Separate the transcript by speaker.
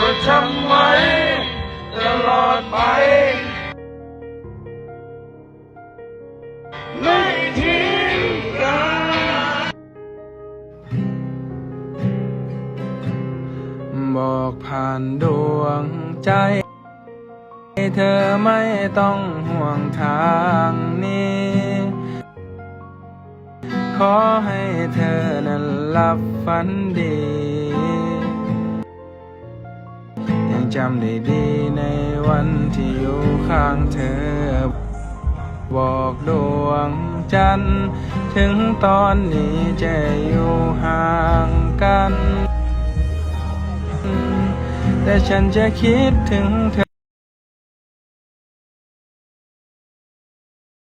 Speaker 1: จดจำไว้ตลอดไป ไม่ทิ้งกันบอกผ่านดวงใจเธอไม่ต้องห่วงทางนี้ ขอให้เธอนั้นหลับฝันดี จำได้ดีในวันที่อยู่ข้างเธอ บอกดวงจันทร์ถึงตอนนี้จะอยู่ห่างกัน แต่ฉันจะคิดถึงเธอ